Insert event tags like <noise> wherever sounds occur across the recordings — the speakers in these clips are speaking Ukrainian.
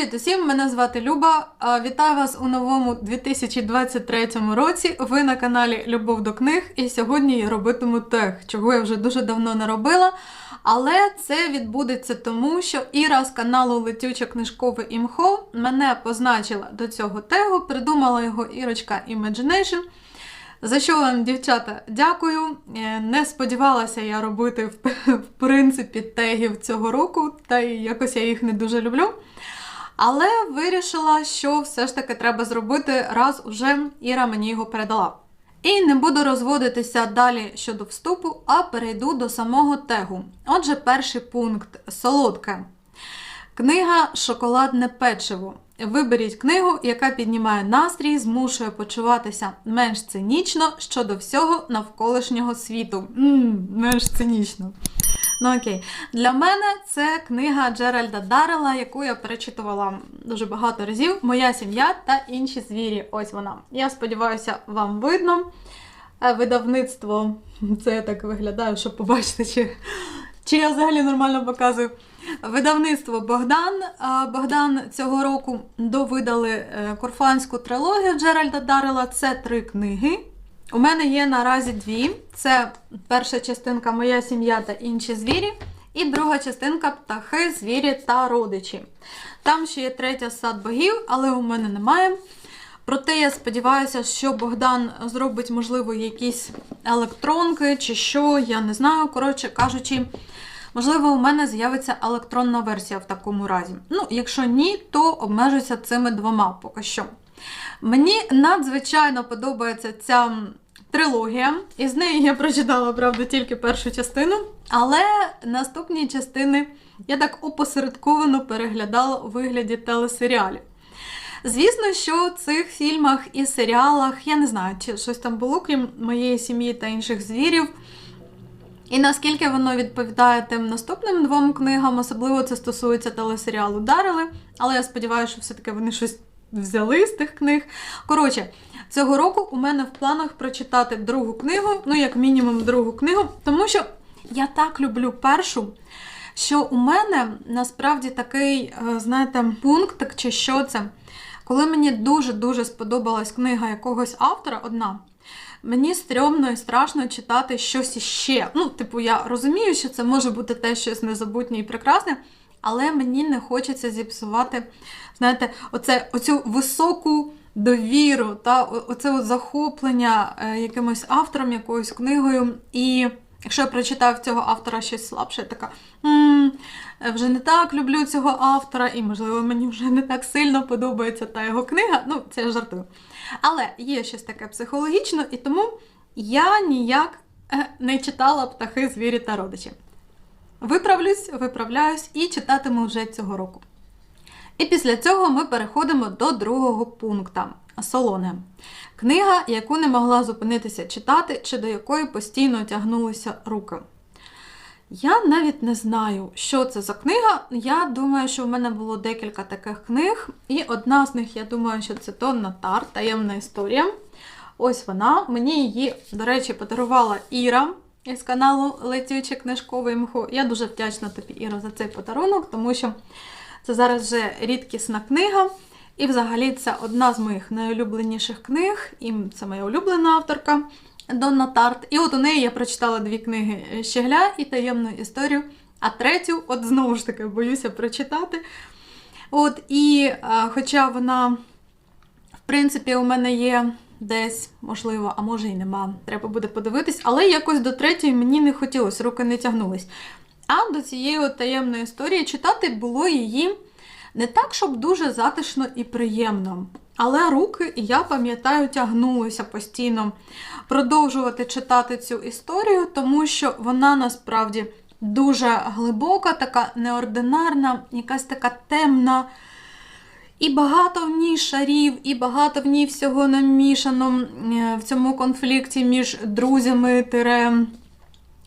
Привіт усім! Мене звати Люба. Вітаю вас у новому 2023 році. Ви на каналі Любов до книг, і сьогодні я робитиму тег, чого я вже дуже давно не робила. Але це відбудеться тому, що Іра з каналу Летюче книжкове імхо мене позначила до цього тегу, придумала його Ірочка Imagination. За що вам, дівчата, дякую. Е, Не сподівалася я робити в <laughs> принципі тегів цього року, та й якось я їх не дуже люблю. Але вирішила, що все ж таки треба зробити, раз уже Іра мені його передала. І не буду розводитися далі щодо вступу, а перейду до самого тегу. Отже, перший пункт солодке. Книга Шоколадне печиво. Виберіть книгу, яка піднімає настрій, змушує почуватися менш цинічно щодо всього навколишнього світу. Ммм, менш цинічно. Ну окей. Для мене це книга Джеральда Даррела, яку я перечитувала дуже багато разів. Моя сім'я та інші звірі. Ось вона. Я сподіваюся, вам видно. Е, Видавництво, <laughs> це я так виглядаю, щоб побачити, чи, чи я взагалі нормально показую. Видавництво Богдан. Богдан цього року довидали е, Корфанську трилогію Джеральда Даррела. Це три книги. У мене є наразі дві. Це перша частинка Моя сім'я та інші звірі. І друга частинка Птахи, звірі та родичі. Там ще є третя сад богів, але у мене немає. Проте я сподіваюся, що Богдан зробить, можливо, якісь електронки чи що, я не знаю. Коротше кажучи, можливо, у мене з'явиться електронна версія в такому разі. Ну, якщо ні, то обмежуся цими двома поки що. Мені надзвичайно подобається ця трилогія. Із неї я прочитала, правда, тільки першу частину, але наступні частини я так опосередковано переглядала у вигляді телесеріалів. Звісно, що в цих фільмах і серіалах, я не знаю, чи щось там було, крім моєї сім'ї та інших звірів. І наскільки воно відповідає тим наступним двом книгам, особливо це стосується телесеріалу Дарили, але я сподіваюся, що все-таки вони щось взяли з тих книг. Коротше, цього року у мене в планах прочитати другу книгу, ну, як мінімум, другу книгу, тому що я так люблю першу, що у мене насправді такий, е, знаєте, пункт, чи що це, коли мені дуже-дуже сподобалась книга якогось автора, одна. Мені стрьомно і страшно читати щось іще. Ну, типу, я розумію, що це може бути те щось незабутнє і прекрасне, але мені не хочеться зіпсувати, знаєте, оце, оцю високу довіру, та оце от захоплення е, якимось автором, якоюсь книгою. І якщо я прочитаю цього автора щось слабше, я така. «М, е, вже не так люблю цього автора, і, можливо, мені вже не так сильно подобається та його книга. Ну, це я жартую. Але є щось таке психологічне, і тому я ніяк е, не читала птахи, звірі та родичі. Виправлюсь, виправляюсь і читатиму вже цього року. І після цього ми переходимо до другого пункту Солоне. Книга, яку не могла зупинитися читати, чи до якої постійно тягнулися руки. Я навіть не знаю, що це за книга. Я думаю, що в мене було декілька таких книг, і одна з них, я думаю, що це Тонна Тар, таємна історія. Ось вона. Мені її, до речі, подарувала Іра із каналу Летюче книжкове мхо. Я дуже вдячна тобі, Іра, за цей подарунок, тому що це зараз вже рідкісна книга. І взагалі це одна з моїх найулюбленіших книг, і це моя улюблена авторка Донна Тарт. І от у неї я прочитала дві книги Щегля і таємну історію, а третю, от знову ж таки, боюся прочитати. От, і хоча вона, в принципі, у мене є десь, можливо, а може і нема, треба буде подивитись, але якось до третьої мені не хотілося, руки не тягнулись. А до цієї таємної історії читати було її не так, щоб дуже затишно і приємно. Але руки, я пам'ятаю, тягнулися постійно продовжувати читати цю історію, тому що вона насправді дуже глибока, така неординарна, якась така темна. І багато в ній шарів, і багато в ній всього намішано е, в цьому конфлікті між друзями, тире,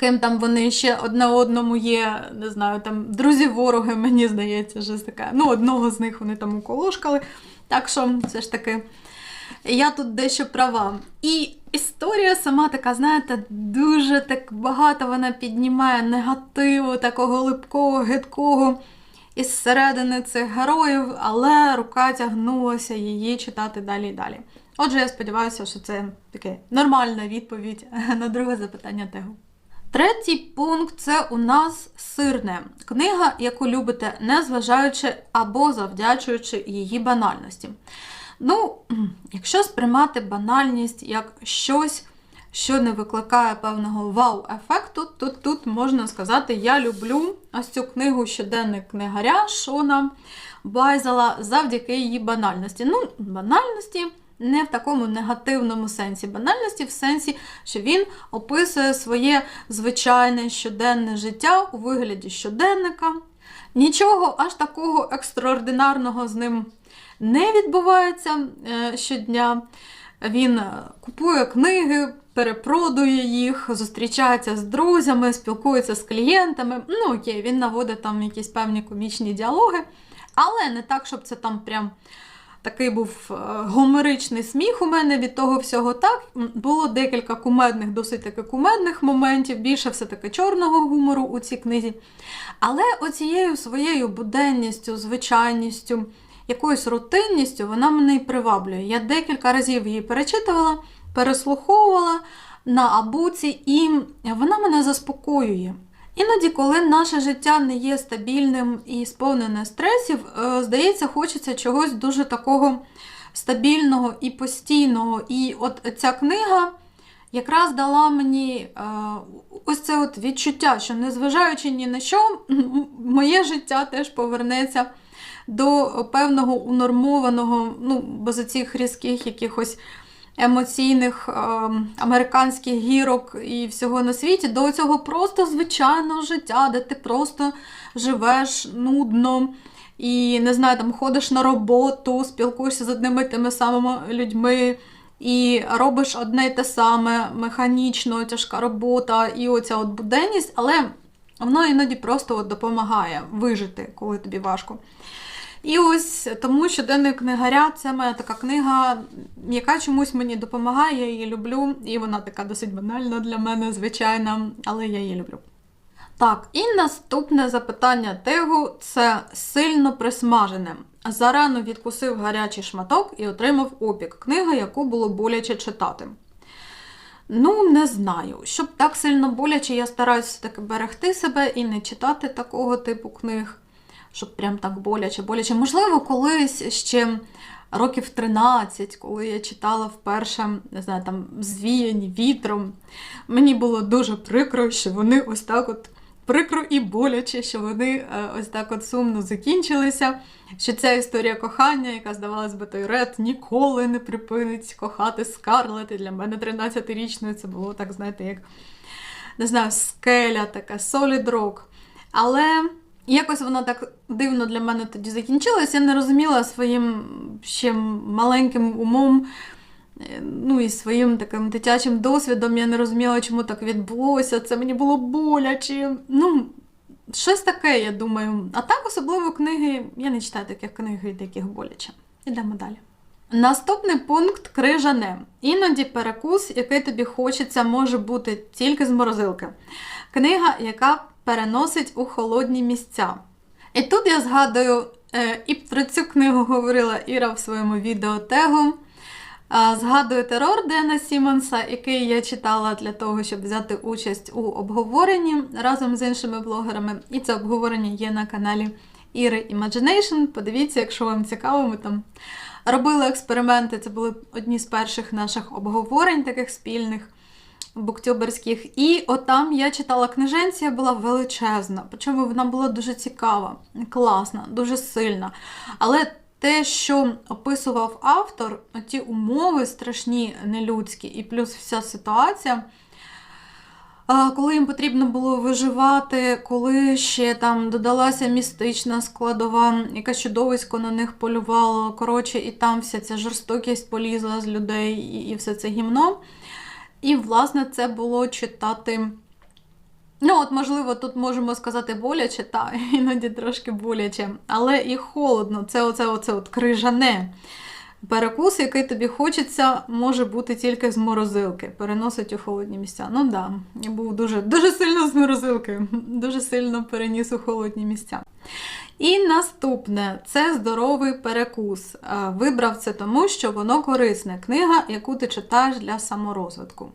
ким там вони ще одне одному є, не знаю, там друзі-вороги, <laughs> мені здається, щось таке. Ну, одного з них вони там уколошкали. Так що, все ж таки, я тут дещо права. І історія сама така, знаєте, дуже так багато вона піднімає негативу, такого липкого, гидкого. Із середини цих героїв, але рука тягнулася її читати далі і далі. Отже, я сподіваюся, що це таке нормальна відповідь <laughs> на друге запитання Тегу. Третій пункт це у нас сирне. Книга, яку любите, незважаючи або завдячуючи її банальності. Ну, <clears throat> якщо сприймати банальність як щось, що не викликає певного вау-ефекту, то тут можна сказати, я люблю ось цю книгу щоденник книгаря Шона Байзела завдяки її банальності. Ну, банальності не в такому негативному сенсі банальності, в сенсі, що він описує своє звичайне щоденне життя у вигляді щоденника. Нічого аж такого екстраординарного з ним не відбувається е, щодня. Він е, купує книги, перепродує їх, зустрічається з друзями, спілкується з клієнтами. Ну, окей, він наводить там якісь певні комічні діалоги, але не так, щоб це там прям такий був е, гомеричний сміх у мене від того всього. Так, було декілька кумедних, досить таки кумедних моментів, більше все-таки чорного гумору у цій книзі. Але оцією своєю буденністю, звичайністю, якоюсь рутинністю вона мене і приваблює. Я декілька разів її перечитувала, переслуховувала на абуці, і вона мене заспокоює. Іноді, коли наше життя не є стабільним і сповнене стресів, е, здається, хочеться чогось дуже такого стабільного і постійного. І от ця книга якраз дала мені е, ось це от відчуття, що незважаючи ні на що, <laughs> моє життя теж повернеться до певного унормованого, ну, без цих різких якихось емоційних е, американських гірок і всього на світі, до цього просто звичайного життя, де ти просто живеш нудно. І не знаю, там ходиш на роботу, спілкуєшся з одними тими самими людьми, і робиш одне й те саме, механічно, тяжка робота, і оця от буденність, але воно іноді просто от допомагає вижити, коли тобі важко. І ось тому щоденник книгаря це моя така книга, яка чомусь мені допомагає, я її люблю, і вона така досить банальна для мене, звичайна, але я її люблю. Так, і наступне запитання Тегу це сильно присмажене. Зарано відкусив гарячий шматок і отримав опік. Книга, яку було боляче читати. Ну, не знаю. Щоб так сильно боляче, я стараюся таки берегти себе і не читати такого типу книг щоб прям так боляче, боляче. Можливо, колись ще років 13, коли я читала вперше, не знаю, там звіяні вітром. Мені було дуже прикро, що вони ось так от. Прикро і боляче, що вони е, ось так от сумно закінчилися. Що ця історія кохання, яка, здавалось би, той Ред ніколи не припинить кохати Скарлет. І для мене 13-річною це було так, знаєте, як не знаю, скеля така, solid rock. Якось воно так дивно для мене тоді закінчилось. Я не розуміла своїм ще маленьким умом, е, ну і своїм таким дитячим досвідом. Я не розуміла, чому так відбулося. Це мені було боляче. Ну, щось таке, я думаю. А так, особливо книги, я не читаю таких книг, від яких боляче. Ідемо далі. Наступний пункт крижане. Іноді перекус, який тобі хочеться, може бути тільки з морозилки. Книга, яка переносить у холодні місця. І тут я згадую, е, і про цю книгу говорила Іра в своєму відео тегу. Згадую терор Дена Сімонса, який я читала для того, щоб взяти участь у обговоренні разом з іншими блогерами. І це обговорення є на каналі Іри Imagination. Подивіться, якщо вам цікаво, ми там робили експерименти. Це були одні з перших наших обговорень, таких спільних буктюберських. І отам я читала книженція, була величезна. Причому вона була дуже цікава, класна, дуже сильна. Але те, що описував автор, ті умови страшні, нелюдські, і плюс вся ситуація. Коли їм потрібно було виживати, коли ще там додалася містична складова, яке чудовисько на них полювало. Коротше, і там вся ця жорстокість полізла з людей, і все це гімно. І, власне, це було читати. Ну, от, можливо, тут можемо сказати боляче, та <laughs> іноді трошки боляче, але і холодно. Це оце, оце от крижане. перекус, який тобі хочеться, може бути тільки з морозилки, переносить у холодні місця. Ну да, я був дуже, дуже сильно з морозилки, дуже сильно переніс у холодні місця. І наступне це здоровий перекус. Вибрав це тому, що воно корисне. Книга, яку ти читаєш для саморозвитку.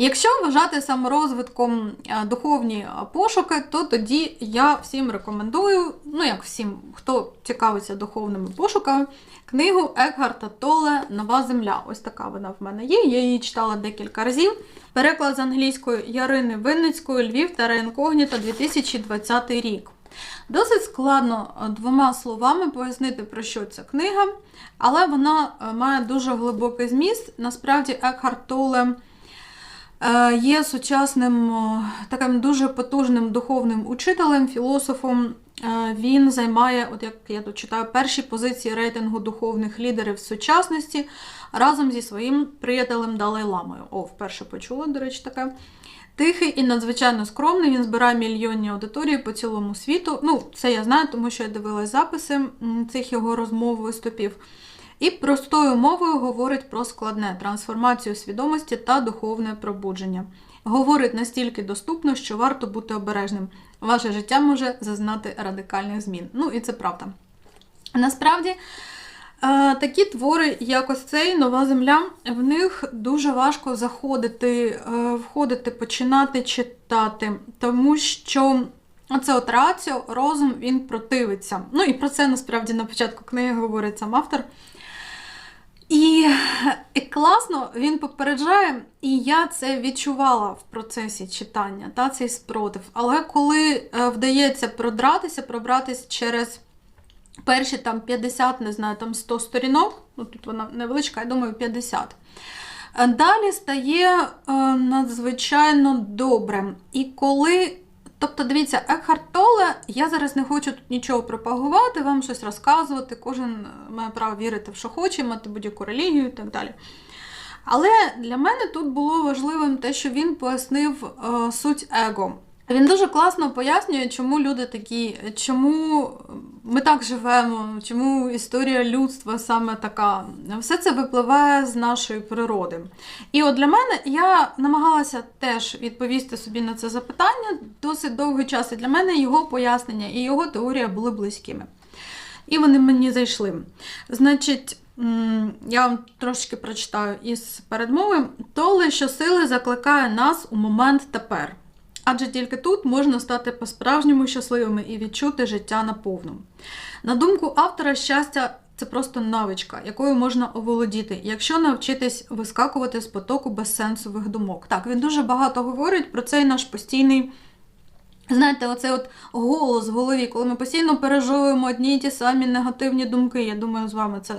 Якщо вважати саморозвитком е, духовні е, пошуки, то тоді я всім рекомендую, ну як всім, хто цікавиться духовними пошуками, книгу Екгарта Толе Нова земля. Ось така вона в мене є. Я її читала декілька разів. Переклад з англійської Ярини Винницької Львів та Реінкогніта 2020 рік. Досить складно е, двома словами пояснити, про що ця книга, але вона має дуже глибокий зміст. Насправді, Екхарт Толе є сучасним е, таким дуже потужним духовним учителем, філософом. Е, Він займає, от як я тут читаю, перші позиції рейтингу духовних лідерів сучасності разом зі своїм приятелем Далай Ламою. О, вперше почула, до речі, таке. Тихий і надзвичайно скромний. Він збирає мільйонні аудиторії по цілому світу. Ну, це я знаю, тому що я дивилась записи цих його розмов, виступів. І простою мовою говорить про складне трансформацію свідомості та духовне пробудження. Говорить настільки доступно, що варто бути обережним. Ваше життя може зазнати радикальних змін. Ну і це правда. Насправді, е, такі твори, як ось цей нова земля, в них дуже важко заходити, е, входити, починати читати, тому що. Оце от раціо, розум, він противиться. Ну і про це насправді на початку книги говорить сам автор. І, класно він попереджає, і я це відчувала в процесі читання, та, цей спротив. Але коли е, вдається продратися, пробратися через перші там 50, не знаю, там 100 сторінок, ну тут вона невеличка, я думаю, 50. е, Далі стає е, надзвичайно добре. І коли Тобто, дивіться, Екхарт Толе, я зараз не хочу тут нічого пропагувати, вам щось розказувати. Кожен має право вірити в що хоче, мати будь-яку релігію і так далі. Але для мене тут було важливим те, що він пояснив е, суть его. Він дуже класно пояснює, чому люди такі, чому ми так живемо, чому історія людства саме така. Все це випливає з нашої природи. І от для мене я намагалася теж відповісти собі на це запитання досить довгий час. І для мене його пояснення і його теорія були близькими. І вони мені зайшли. Значить, я вам трошки прочитаю із передмови. Толе, що сили закликає нас у момент тепер. Адже тільки тут можна стати по-справжньому щасливими і відчути життя наповну. На думку автора, щастя це просто навичка, якою можна оволодіти, якщо навчитись вискакувати з потоку безсенсових думок. Так, він дуже багато говорить про цей наш постійний. Знаєте, оцей от голос в голові, коли ми постійно переживаємо одні й ті самі негативні думки. Я думаю, з вами це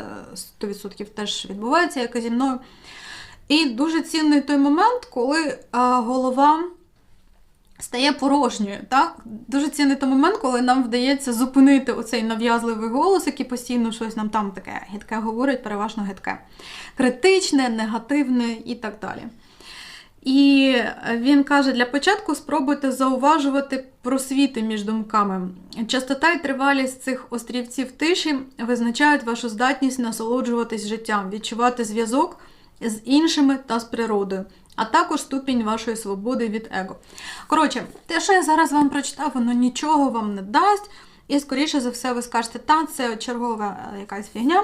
100% теж відбувається, як і зі мною. І дуже цінний той момент, коли голова стає порожньою. Так? Дуже цінний той момент, коли нам вдається зупинити оцей нав'язливий голос, який постійно щось нам там таке гидке говорить, переважно гидке. Критичне, негативне і так далі. І він каже: для початку спробуйте зауважувати просвіти між думками. Частота і тривалість цих острівців тиші визначають вашу здатність насолоджуватись життям, відчувати зв'язок з іншими та з природою, а також ступінь вашої свободи від его. Коротше, те, що я зараз вам прочитав, воно нічого вам не дасть. І, скоріше за все, ви скажете, та це чергова е, якась фігня,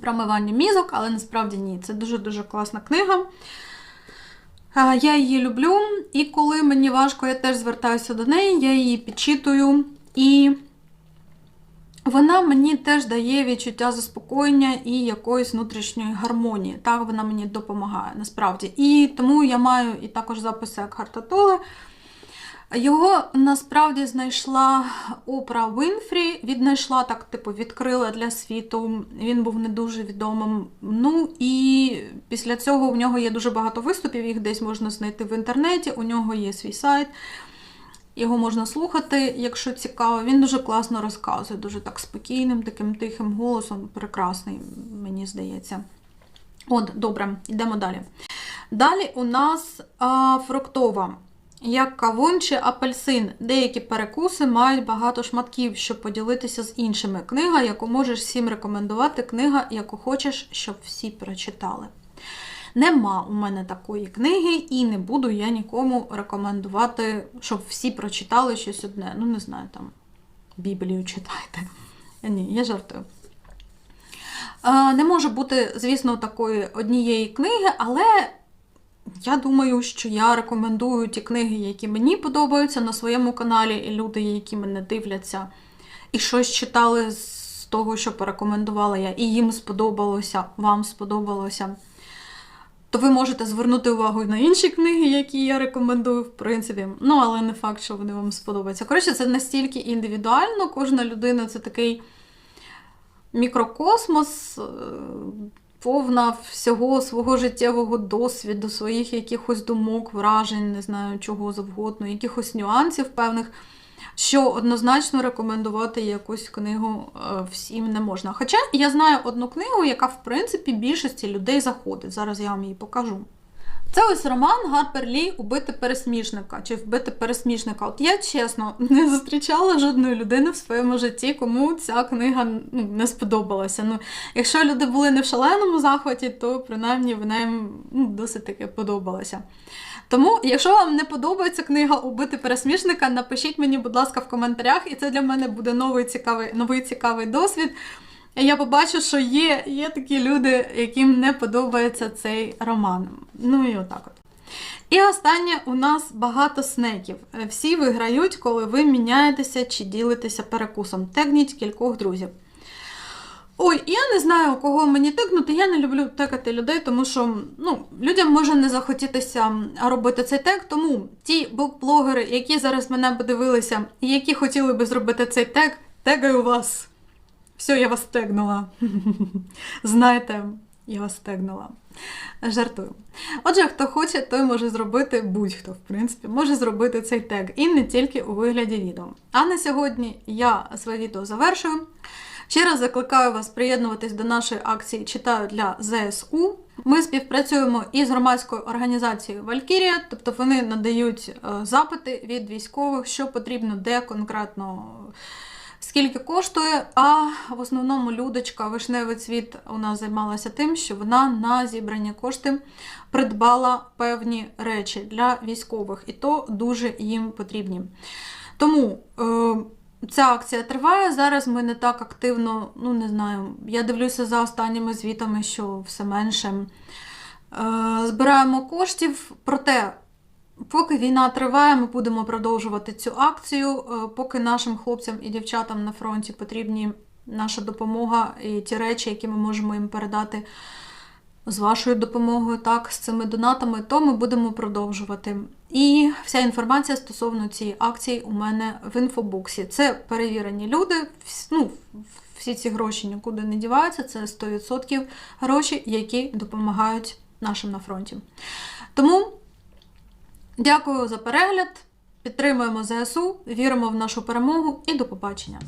промивання мізок, але насправді ні. Це дуже-дуже класна книга. Я її люблю, і коли мені важко, я теж звертаюся до неї, я її підчитую, і вона мені теж дає відчуття заспокоєння і якоїсь внутрішньої гармонії. Так, вона мені допомагає насправді. І тому я маю і також записи Екхарта Толе. Його насправді знайшла Опра Вінфрі, віднайшла так, типу, відкрила для світу. Він був не дуже відомим. Ну і після цього в нього є дуже багато виступів, їх десь можна знайти в інтернеті. У нього є свій сайт. Його можна слухати, якщо цікаво. Він дуже класно розказує, дуже так спокійним, таким тихим голосом. Прекрасний, мені здається. От, добре, йдемо далі. Далі у нас а, фруктова. Як кавун чи апельсин. Деякі перекуси мають багато шматків, щоб поділитися з іншими. Книга, яку можеш всім рекомендувати, книга, яку хочеш, щоб всі прочитали. Нема у мене такої книги, і не буду я нікому рекомендувати, щоб всі прочитали щось одне. Ну, не знаю, там Біблію читайте. <laughs> Ні, я жартую. Е, Не може бути, звісно, такої однієї книги, але я думаю, що я рекомендую ті книги, які мені подобаються на своєму каналі, і люди, які мене дивляться, і щось читали з того, що порекомендувала я, і їм сподобалося, вам сподобалося. То ви можете звернути увагу на інші книги, які я рекомендую, в принципі. Ну, але не факт, що вони вам сподобаються. Коротше, це настільки індивідуально, кожна людина це такий мікрокосмос, е, повна всього свого життєвого досвіду, своїх якихось думок, вражень, не знаю чого завгодно, якихось нюансів певних, що однозначно рекомендувати якусь книгу е, всім не можна. Хоча я знаю одну книгу, яка, в принципі, більшості людей заходить. Зараз я вам її покажу. Це ось роман Гарпер Лі Убити пересмішника чи вбити пересмішника. От я чесно <laughs> не зустрічала жодної людини в своєму житті, кому ця книга ну, не сподобалася. Ну, якщо люди були не в шаленому захваті, то принаймні вона їм ну, досить таки подобалася. Тому, якщо вам не подобається книга Убити пересмішника, напишіть мені, будь ласка, в коментарях, і це для мене буде новий цікавий, новий цікавий досвід. Я побачу, що є, є такі люди, яким не подобається цей роман. Ну і отак от. І останнє у нас багато снеків. Всі виграють, коли ви міняєтеся чи ділитеся перекусом. Тегніть кількох друзів. Ой, я не знаю, кого мені тикнути. Я не люблю текати людей, тому що ну, людям може не захотітися робити цей тег. Тому ті блогери, які зараз мене подивилися і які хотіли би зробити цей тег, тегаю вас. Все, я вас тегнула. <laughs> Знаєте, я вас тегнула. Жартую. Отже, хто хоче, той може зробити будь-хто, в принципі, може зробити цей тег. І не тільки у вигляді відео. А на сьогодні я своє відео завершую. Ще раз закликаю вас приєднуватись до нашої акції Читаю для ЗСУ. Ми співпрацюємо із громадською організацією Валькірія, тобто вони надають е, запити від військових, що потрібно, де конкретно скільки коштує. А в основному людочка вишневий цвіт у нас займалася тим, що вона на зібрані кошти придбала певні речі для військових, і то дуже їм потрібні. Тому. Е, Ця акція триває. Зараз ми не так активно, ну не знаю, я дивлюся за останніми звітами, що все менше. Е, збираємо коштів. Проте, поки війна триває, ми будемо продовжувати цю акцію. Е, поки нашим хлопцям і дівчатам на фронті потрібні наша допомога і ті речі, які ми можемо їм передати з вашою допомогою, так, з цими донатами, то ми будемо продовжувати. І вся інформація стосовно цієї акції у мене в інфобоксі. Це перевірені люди. ну, Всі ці гроші нікуди не діваються. Це 100% гроші, які допомагають нашим на фронті. Тому дякую за перегляд. Підтримуємо ЗСУ, віримо в нашу перемогу і до побачення!